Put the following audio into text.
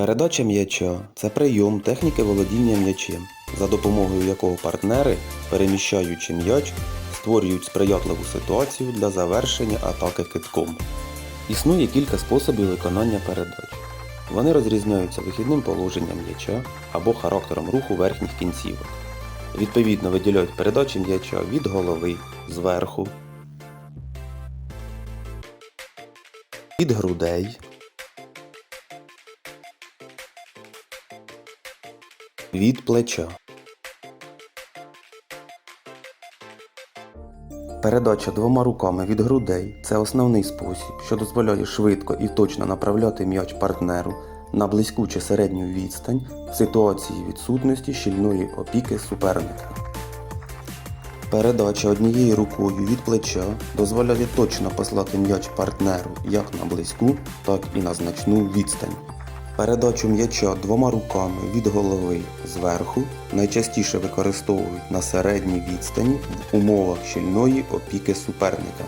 Передача м'яча це прийом техніки володіння м'ячем, за допомогою якого партнери, переміщаючи м'яч, створюють сприятливу ситуацію для завершення атаки китком. Існує кілька способів виконання передач. Вони розрізняються вихідним положенням м'яча або характером руху верхніх кінцівок. Відповідно виділяють передачі м'яча від голови, зверху, від грудей, від плеча. Передача двома руками від грудей це основний спосіб, що дозволяє швидко і точно направляти м'яч партнеру на близьку чи середню відстань в ситуації відсутності щільної опіки суперника. Передача однією рукою від плеча дозволяє точно послати м'яч партнеру як на близьку, так і на значну відстань. Передачу м'яча двома руками від голови зверху найчастіше використовують на середній відстані в умовах щільної опіки суперника.